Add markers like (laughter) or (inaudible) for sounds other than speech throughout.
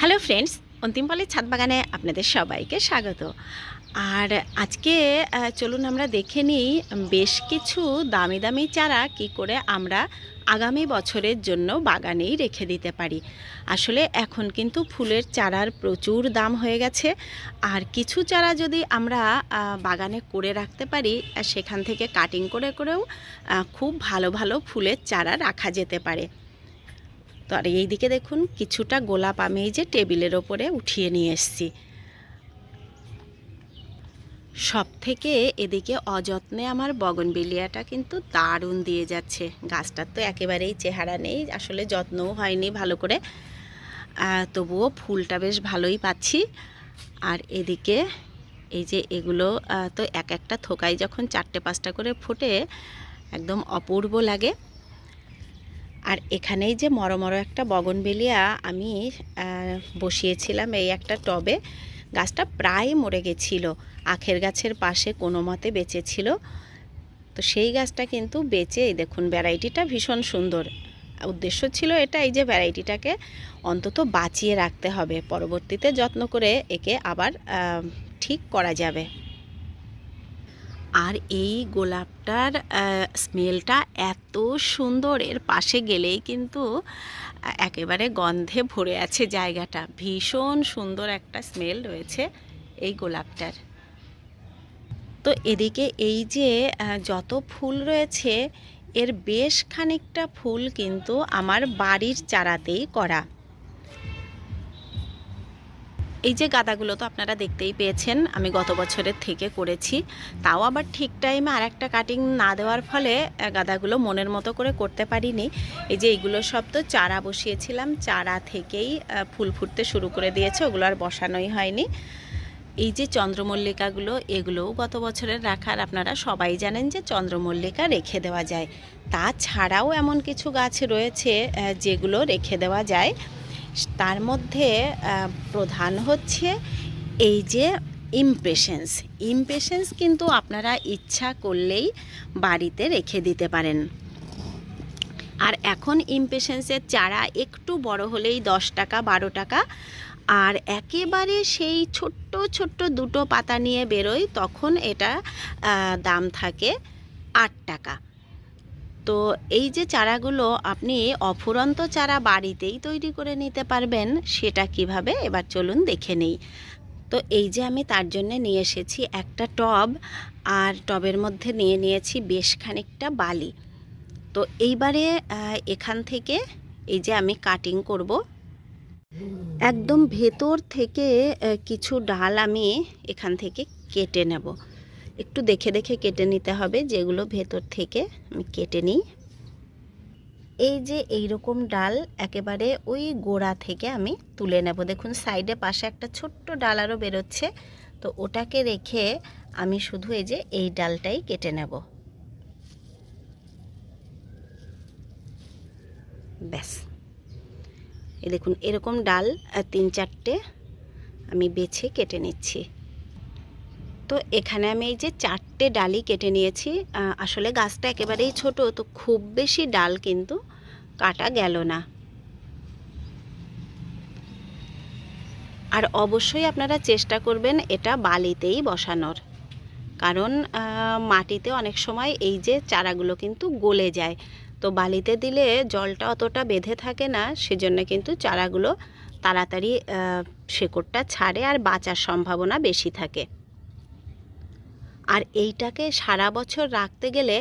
Hello friends অন্তিমপালের ছাদ বাগানে আপনাদের সবাইকে স্বাগত। আর আজকে চলুন আমরা দেখে নিই বেশ কিছু দামি দামি চারা কি করে আমরা আগামী বছরের জন্য বাগানেই রেখে দিতে পারি। আসলে এখন কিন্তু ফুলের চারার প্রচুর দাম হয়ে গেছে। আর কিছু চারা যদি আমরা বাগানে করে রাখতে পারি সেখান থেকে কাটিং করে করেও খুব ভালো ভালো ফুলের চারা রাখা যেতে পারে। তো আর এই দিকে দেখুন, কিছুটা গোলাপ আমি এই যে টেবিলের ওপরে উঠিয়ে নিয়ে এসেছি। সব থেকে এদিকে অযত্নে আমার বগনবেলিয়াটা কিন্তু দারুণ দিয়ে যাচ্ছে। গাছটার তো একেবারেই চেহারা নেই, আসলে যত্নও হয়নি ভালো করে। তবুও ফুলটা বেশ ভালোই পাচ্ছি। আর এদিকে এই যে এগুলো তো এক একটা থোকায় যখন চারটে পাঁচটা করে ফোটে, একদম অপূর্ব লাগে। আর এখানেই যে মরো মরো একটা বগনবেলিয়া আমি বসিয়েছিলাম এই একটা টবে। গাছটা প্রায় মরে গেছিল, আখের গাছের পাশে কোনো মতে বেঁচেছিল তো সেই গাছটা কিন্তু বেঁচে দেখুন ভ্যারাইটিটা ভীষণ সুন্দর। উদ্দেশ্য ছিল এটা, এই যে ভ্যারাইটিটাকে অন্তত বাঁচিয়ে রাখতে হবে। পরবর্তীতে যত্ন করে একে আবার ঠিক করা যাবে। আর এই গোলাপটার স্মেলটা এত সুন্দর। এর পাশে গেলেই কিন্তু একেবারে গন্ধে ভরে আছে জায়গাটা। ভীষণ সুন্দর একটা স্মেল রয়েছে এই গোলাপটার। তো এদিকে এই যে যত ফুল রয়েছে, এর বেশ খানিকটা ফুল কিন্তু আমার বাড়ির চারাতেই করা। এই যে গাদাগুলো তো আপনারা দেখতেই পেয়েছেন, আমি গত বছরের থেকে করেছি। তাও আবার ঠিক টাইমে আর একটা কাটিং না দেওয়ার ফলে গাদাগুলো মনের মতো করে করতে পারিনি। এই যে এইগুলো সব তো চারা বসিয়েছিলাম, চারা থেকেই ফুল ফুটতে শুরু করে দিয়েছে, ওগুলো আর বসানোই হয়নি। এই যে চন্দ্রমল্লিকাগুলো, এগুলোও গত বছরের রাখার, আপনারা সবাই জানেন যে চন্দ্রমল্লিকা রেখে দেওয়া যায়। তাছাড়াও এমন কিছু গাছ রয়েছে যেগুলো রেখে দেওয়া যায়। তার মধ্যে প্রধান হচ্ছে এই যে ইমপেশেন্স ইমপেশেন্স কিন্তু আপনারা ইচ্ছা করলেই বাড়িতে রেখে দিতে পারেন। আর এখন ইমপেশেন্সের চারা একটু বড় হলেই দশ টাকা, বারো টাকা। আর একেবারে সেই ছোট্ট ছোট্ট দুটো পাতা নিয়ে বেরোয় তখন এটা দাম থাকে আট টাকা। তো এই যে চারাগুলো আপনি অফুরন্ত চারা বাড়িতেই তৈরি করে নিতে পারবেন, সেটা কীভাবে? এবার চলুন দেখে নেই। তো এই যে আমি তার জন্য নিয়ে এসেছি একটা টব, আর টবের মধ্যে নিয়ে নিয়েছি বেশ খানিকটা বালি। তো এইবারে এখান থেকে এই যে আমি কাটিং করব। একদম ভেতর থেকে কিছু ডাল আমি এখান থেকে কেটে নেব। একটু দেখে দেখে কেটে নিতে হবে, যেগুলো ভেতর থেকে আমি কেটে নিই। এই যে এই রকম ডাল একেবারে ওই গোড়া থেকে আমি তুলে নেব। দেখুন, সাইডে পাশে একটা ছোট্ট ডাল আরও বেরোচ্ছে, তো ওটাকে রেখে আমি শুধু এই যে এই ডালটাই কেটে নেব। ব্যাস। এই দেখুন, এরকম ডাল তিন চারটে আমি বেছে কেটে নিচ্ছি। তো এখানে আমি এই যে চারটে ডালই কেটে নিয়েছি। আসলে গাছটা একেবারেই ছোট, তো খুব বেশি ডাল কিন্তু কাটা গেল না। আর অবশ্যই আপনারা চেষ্টা করবেন এটা বালিতেই বসানোর। কারণ মাটিতে অনেক সময় এই যে চারাগুলো কিন্তু গলে যায়। তো বালিতে দিলে জলটা অতটা বেঁধে থাকে না, সেজন্য কিন্তু চারাগুলো তাড়াতাড়ি শেকড়টা ছাড়ে আর বাঁচার সম্ভাবনা বেশি থাকে। আর এইটাকে সারা বছর রাখতে গেলে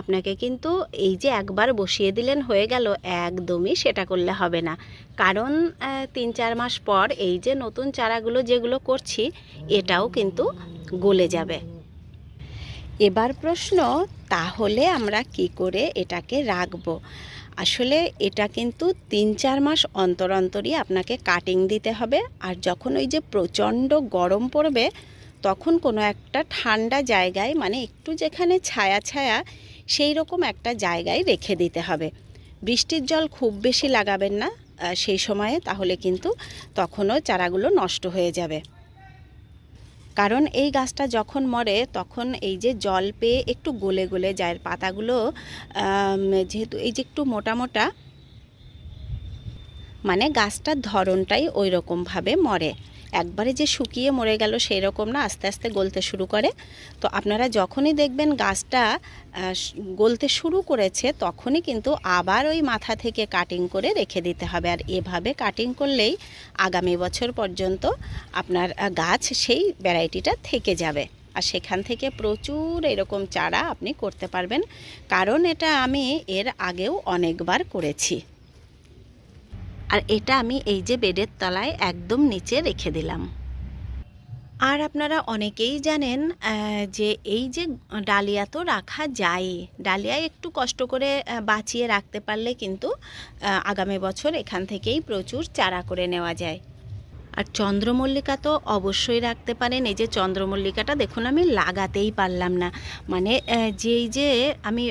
আপনাকে কিন্তু এই যে একবার বসিয়ে দিলেন হয়ে গেল, একদমই সেটা করলে হবে না। কারণ তিন চার মাস পর এই যে নতুন চারাগুলো যেগুলো করছি, এটাও কিন্তু গলে যাবে। এবার প্রশ্ন, তাহলে আমরা কি করে এটাকে রাখব? আসলে এটা কিন্তু তিন চার মাস অন্তর অন্তরই আপনাকে কাটিং দিতে হবে। আর যখন ওই যে প্রচণ্ড গরম পড়বে তখন কোনো একটা ঠান্ডা জায়গায় মানে একটু যেখানে ছায়া ছায়া, সেই রকম একটা জায়গায় রেখে দিতে হবে। বৃষ্টির জল খুব বেশি লাগাবেন না সেই সময়ে তাহলে কিন্তু তখনও চারাগুলো নষ্ট হয়ে যাবে। কারণ এই গাছটা যখন মরে, তখন এই যে জল পেয়ে একটু গলে গলে যায় পাতাগুলো যেহেতু এই যে একটু মোটা মোটা মানে গাছটার ধরনটাই ওই রকমভাবে মরে। একবারে যে শুকিয়ে মরে গেল সেই রকম না, আস্তে আস্তে গলতে শুরু করে। তো আপনারা যখনই দেখবেন গাছটা গলতে শুরু করেছে, তখনই কিন্তু আবার ওই মাথা থেকে কাটিং করে রেখে দিতে হবে। আর এভাবে কাটিং করলেই আগামী বছর পর্যন্ত আপনার গাছ সেই ভ্যারাইটিটা থেকে যাবে। আর সেখান থেকে প্রচুর এরকম চারা আপনি করতে পারবেন। কারণ এটা আমি এর আগেও অনেকবার করেছি। আর এটা আমি এই যে বেডের তলায় একদম নিচে রেখে দিলাম। আর আপনারা অনেকেই জানেন যে এই যে ডালিয়া তো রাখা যায়। ডালিয়া একটু কষ্ট করে বাঁচিয়ে রাখতে পারলে কিন্তু আগামী বছর এখান থেকেই প্রচুর চারা করে নেওয়া যায়। আর চন্দ্রমল্লিকা তো অবশ্যই রাখতে পারেন। এই যে চন্দ্রমল্লিকাটা দেখুন, আমি লাগাতেই পারলাম না। মানে যেই যে আমি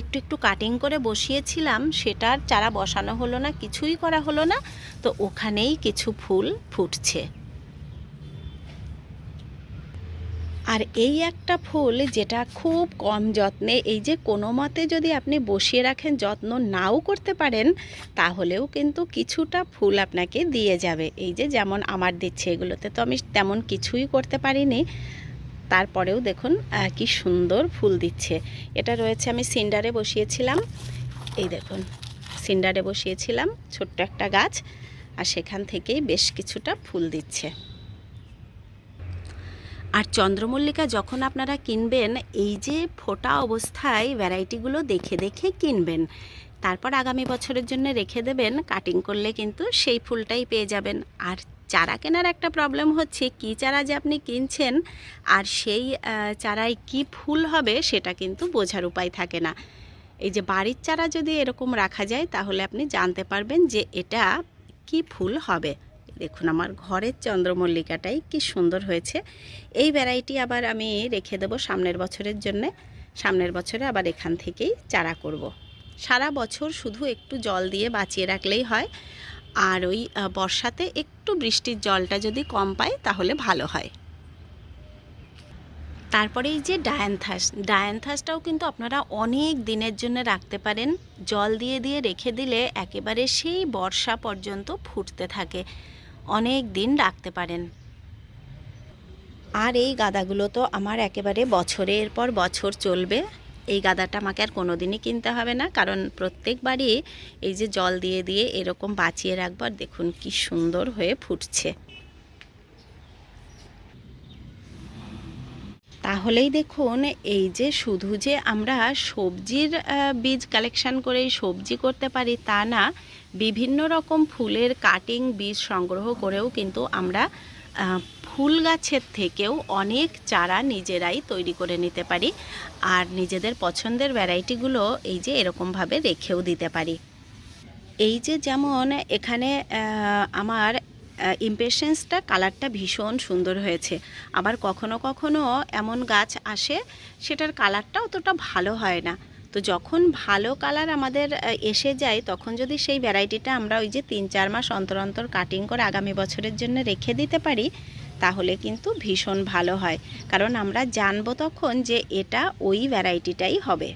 একটু একটু কাটিং করে বসিয়েছিলাম সেটার চারা বসানো হলো না, কিছুই করা হলো না। তো ওখানেই কিছু ফুল ফুটছে। আর এই একটা ফুল যেটা খুব কম যত্নে, এই যে কোনো মতে যদি আপনি বসিয়ে রাখেন, যত্ন নাও করতে পারেন, তাহলেও কিন্তু কিছুটা ফুল আপনাকে দিয়ে যাবে। এই যে যেমন আমার দিচ্ছে এগুলোতে তো আমি তেমন কিছুই করতে পারিনি। তারপরেও দেখুন কি সুন্দর ফুল দিচ্ছে। এটা রয়েছে আমি সিন্ডারে বসিয়েছিলাম। এই দেখুন, সিন্ডারে বসিয়েছিলাম ছোট্ট একটা গাছ, আর সেখান থেকেই বেশ কিছুটা ফুল দিচ্ছে। আর চন্দ্রমল্লিকা যখন আপনারা কিনবেন, এই যে ফোটা অবস্থায় ভ্যারাইটিগুলো দেখে দেখে কিনবেন, তারপর আগামী বছরের জন্য রেখে দেবেন, কাটিং করলে কিন্তু সেই ফুলটাই পেয়ে যাবেন। আর চারা কেনার একটা প্রবলেম হচ্ছে, কি চারা যে আপনি কিনছেন আর সেই চারায় কি ফুল হবে সেটা কিন্তু বোঝার উপায় থাকে না। এই যে বাড়ির চারা যদি এরকম রাখা যায়, তাহলে আপনি জানতে পারবেন যে এটা কি ফুল হবে। দেখুন, আমার ঘরের চন্দ্রমল্লিকাটাই কি সুন্দর হয়েছে। এই ভ্যারাইটি আবার আমি রেখে দেবো সামনের বছরের জন্যে। সামনের বছরে আবার এখান থেকেই চারা করব। সারা বছর শুধু একটু জল দিয়ে বাঁচিয়ে রাখলেই হয়। আর ওই বর্ষাতে একটু বৃষ্টির জলটা যদি কম পায় তাহলে ভালো হয়। তারপরে এই যে ডায়ানথাস, ডায়ানথাসটাও কিন্তু আপনারা অনেক দিনের জন্য রাখতে পারেন। জল দিয়ে দিয়ে রেখে দিলে একেবারে সেই বর্ষা পর্যন্ত ফুটতে থাকে। অনেক দিন রাখতে পারেন। আর এই গাদাগুলো তো আমার একেবারে বছরের পর বছর চলবে। এই গাদাটা আমাকে আর কোনো দিনই কিনতে হবে না, কারণ প্রত্যেকবারই এই যে জল দিয়ে দিয়ে এরকম বাঁচিয়ে রাখবার দেখুন কি সুন্দর হয়ে ফুটছে। তাহলেই দেখুন, এই যে শুধু যে আমরা সবজির বীজ কালেকশন করে সবজি করতে পারি তা না, বিভিন্ন রকম ফুলের কাটিং বীজ সংগ্রহ করেও কিন্তু আমরা ফুল গাছের থেকেও অনেক চারা নিজেরাই তৈরি করে নিতে পারি। আর নিজেদের পছন্দের ভ্যারাইটিগুলো এই যে এরকমভাবে রেখেও দিতে পারি। এই যে যেমন এখানে আমার ইমপ্রেশনসটা কালারটা ভীষণ সুন্দর হয়েছে। আবার কখনো কখনো এমন গাছ আসে, সেটার কালারটা অতটা ভালো হয় না। তো যখন ভালো কালার আমাদের এসে যায়, তখন যদি সেই ভ্যারাইটিটা আমরা ওই যে তিন চার মাস অন্তর অন্তর কাটিং করে আগামী বছরের জন্য রেখে দিতে পারি, তাহলে কিন্তু ভীষণ ভালো হয়। কারণ আমরা জানব তখন যে এটা ওই ভ্যারাইটিটাই হবে।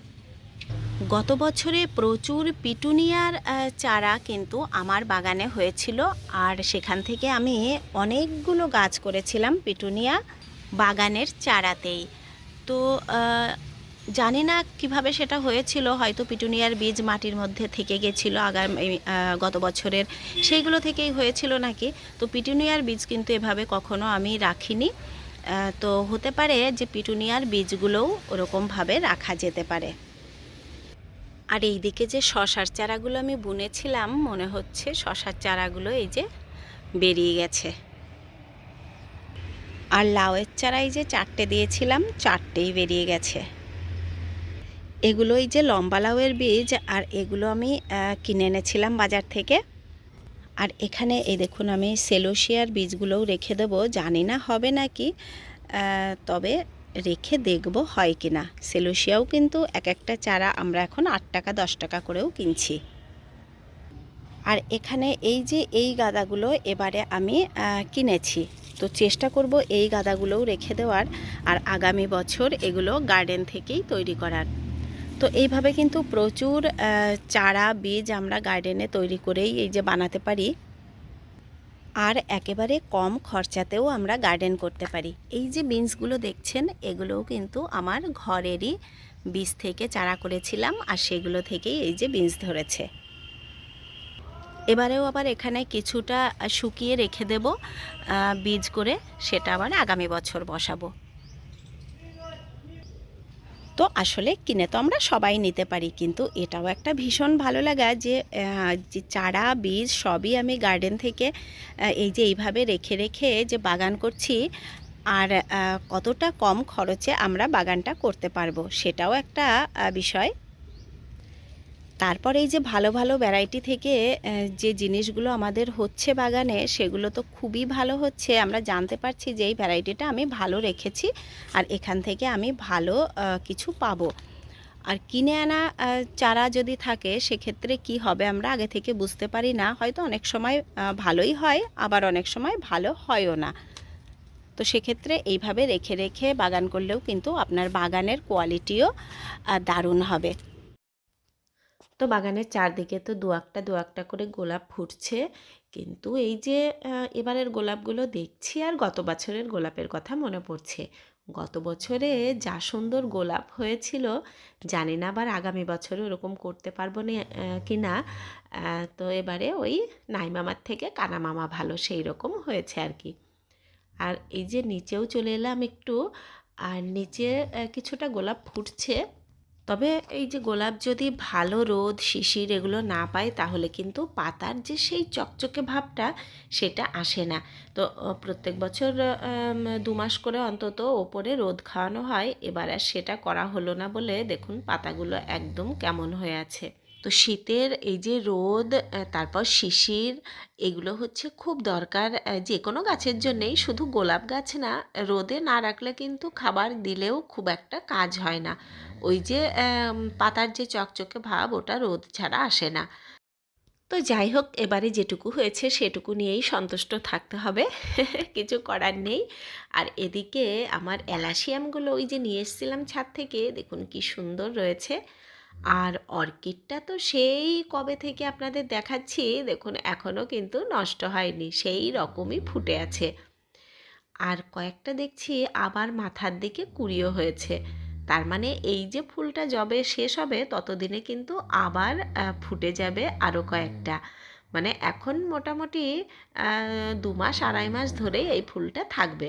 গত বছরে প্রচুর পিটুনিয়ার চারা কিন্তু আমার বাগানে হয়েছিল। আর সেখান থেকে আমি অনেকগুলো গাছ করেছিলাম পিটুনিয়া বাগানের চারাতেই। তো জানি না কীভাবে সেটা হয়েছিল, হয়তো পিটুনিয়ার বীজ মাটির মধ্যে থেকে গেছিল আগামী গত বছরের। সেইগুলো থেকেই হয়েছিল নাকি? তো পিটুনিয়ার বীজ কিন্তু এভাবে কখনো আমি রাখিনি। তো হতে পারে যে পিটুনিয়ার বীজগুলোও ওরকমভাবে রাখা যেতে পারে। আর এই দিকে যে শশার চারাগুলো আমি বুনেছিলাম, মনে হচ্ছে শশার চারাগুলো এই যে বেরিয়ে গেছে। আর লাউয়ের চারা এই যে চারটে দিয়েছিলাম, চারটেই বেরিয়ে গেছে। এগুলো এই যে লম্বা লাউয়ের বীজ, আর এগুলো আমি কিনে এনেছিলাম বাজার থেকে। আর এখানে এই দেখুন আমি সেলোসিয়ার বীজগুলোও রেখে দেবো, জানি না হবে নাকি তবে রেখে দেখব হয় কি না সেলোসিয়াও কিন্তু এক একটা চারা আমরা এখন আট টাকা, দশ টাকা করেও কিনছি। আর এখানে এই যে এই গাদাগুলো এবারে আমি কিনেছি। তো চেষ্টা করব এই গাদাগুলোও রেখে দেওয়ার। আর আগামী বছর এগুলো গার্ডেন থেকেই তৈরি করার। তো এইভাবে কিন্তু প্রচুর চারা, বীজ আমরা গার্ডেনে তৈরি করেই এই যে বানাতে পারি। আর একেবারে কম খরচাতেও আমরা গার্ডেন করতে পারি। এই যে বিনসগুলো দেখছেন, এগুলোও কিন্তু আমার ঘরেরই বীজ থেকে চারা করেছিলাম আর সেগুলো থেকেই এই যে বিনস ধরেছে। এবারেও আবার এখানে কিছুটা শুকিয়ে রেখে দেব বীজ করে, সেটা আবার আগামী বছর বসাবো। তো আসলে কিনে তো আমরা সবাই নিতে পারি, কিন্তু এটাও একটা ভীষণ ভালো লাগা যে চারা, বীজ সবই আমি গার্ডেন থেকে এই যে এইভাবে রেখে রেখে যে বাগান করছি, আর কতটা কম খরচে আমরা বাগানটা করতে পারব সেটাও একটা বিষয়। তারপরে এই যে ভালো ভালো ভ্যারাইটি থেকে যে জিনিসগুলো আমাদের হচ্ছে বাগানে, সেগুলো তো খুবই ভালো হচ্ছে। আমরা জানতে পারছি যে এই ভ্যারাইটিটা আমি ভালো রেখেছি আর এখান থেকে আমি ভালো কিছু পাবো। আর কিনে আনা চারা যদি থাকে, সেক্ষেত্রে কি হবে আমরা আগে থেকে বুঝতে পারি না। হয়তো অনেক সময় ভালোই হয়, আবার অনেক সময় ভালো হয়ও না। তো সেক্ষেত্রে এইভাবে রেখে রেখে বাগান করলেও কিন্তু আপনার বাগানের কোয়ালিটিও দারুণ হবে। তো বাগানের চারদিকে তো দু একটা দু একটা করে গোলাপ ফুটছে। কিন্তু এই যে এবারের গোলাপগুলো দেখছি আর গত বছরের গোলাপের কথা মনে পড়ছে। গত বছরে যা সুন্দর গোলাপ হয়েছিল, জানি না আবার আগামী বছরে ওরকম করতে পারব না কি না তো এবারে ওই নাইমামার থেকে কানা মামা ভালো সেই রকম হয়েছে আর কি। আর এই যে নিচেও চলে এলাম একটু, আর নিচে কিছুটা গোলাপ ফুটছে। তবে এই যে গোলাপ যদি ভালো রোদ, শিশির এগুলো না পায়, তাহলে কিন্তু পাতার যে সেই চকচকে ভাবটা সেটা আসে না। তো প্রত্যেক বছর দু মাস করে অন্তত ওপরে রোদ খাওয়ানো হয়। এবার আর সেটা করা হলো না বলে দেখুন পাতাগুলো একদম কেমন হয়ে আছে। তো শীতের এই যে রোদ তারপর শিশির, এগুলো হচ্ছে খুব দরকার যে কোনো গাছের জন্যেই। শুধু গোলাপ গাছ না, রোদে না রাখলে কিন্তু খাবার দিলেও খুব একটা কাজ হয় না। ওই যে পাতার যে চকচকে ভাব, ওটা রোদ ছাড়া আসে না। তো যাই হোক, এবারে যেটুকু হয়েছে সেটুকু নিয়েই সন্তুষ্ট থাকতে হবে। (laughs) কিছু করার নেই। আর এদিকে আমার অ্যালাসিয়ামগুলো ওই যে নিয়ে এসেছিলাম ছাদ থেকে, দেখুন কি সুন্দর রয়েছে। আর অর্কিডটা তো সেই কবে থেকে আপনাদের দেখাচ্ছি, দেখুন এখনও কিন্তু নষ্ট হয়নি, সেই রকমই ফুটে আছে। আর কয়েকটা দেখছি আবার মাথার দিকে কুড়িও হয়েছে, তার মানে এই যে ফুলটা যবে শেষ হবে, ততদিনে কিন্তু আবার ফুটে যাবে আরও কয়েকটা। মানে এখন মোটামুটি দু মাস, আড়াই মাস ধরেই এই ফুলটা থাকবে।